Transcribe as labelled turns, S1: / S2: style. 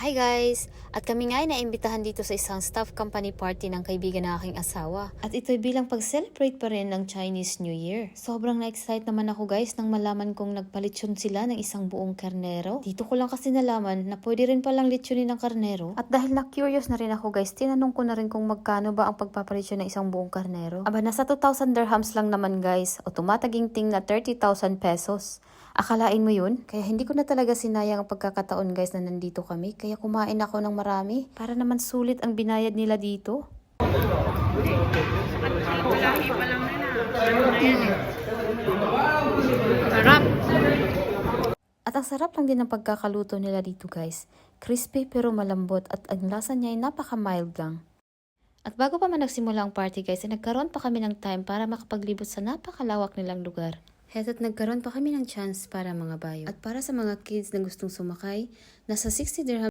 S1: Hi guys! At kami nga ay naimbitahan dito sa isang staff company party ng kaibigan ng aking asawa. At ito'y bilang pag-celebrate pa rin ng Chinese New Year. Sobrang na-excite naman ako guys nang malaman kong nagpalitsyon sila ng isang buong karnero. Dito ko lang kasi nalaman na pwede rin palang litsunin ng karnero. At dahil na-curious na rin ako guys, tinanong ko na rin kung magkano ba ang pagpapalitsyon ng isang buong karnero. Aba, nasa 2,000 dirhams lang naman guys o tumataginting na 30,000 pesos. Akalain mo yun? Kaya hindi ko na talaga sinayang ang pagkakataon guys na nandito kami. Kaya kumain ako ng marami para naman sulit ang binayad nila dito.
S2: Sarap.
S1: At ang sarap lang din ng pagkakaluto nila dito guys. Crispy pero malambot at ang lasa niya ay napaka-mild lang. At bago pa man nagsimula ang party guys, ay nagkaroon pa kami ng time para makapaglibot sa napakalawak nilang lugar. Heto't nagkaroon pa kami ng chance para mga bayo. At para sa mga kids na gustong sumakay, nasa 60 dirham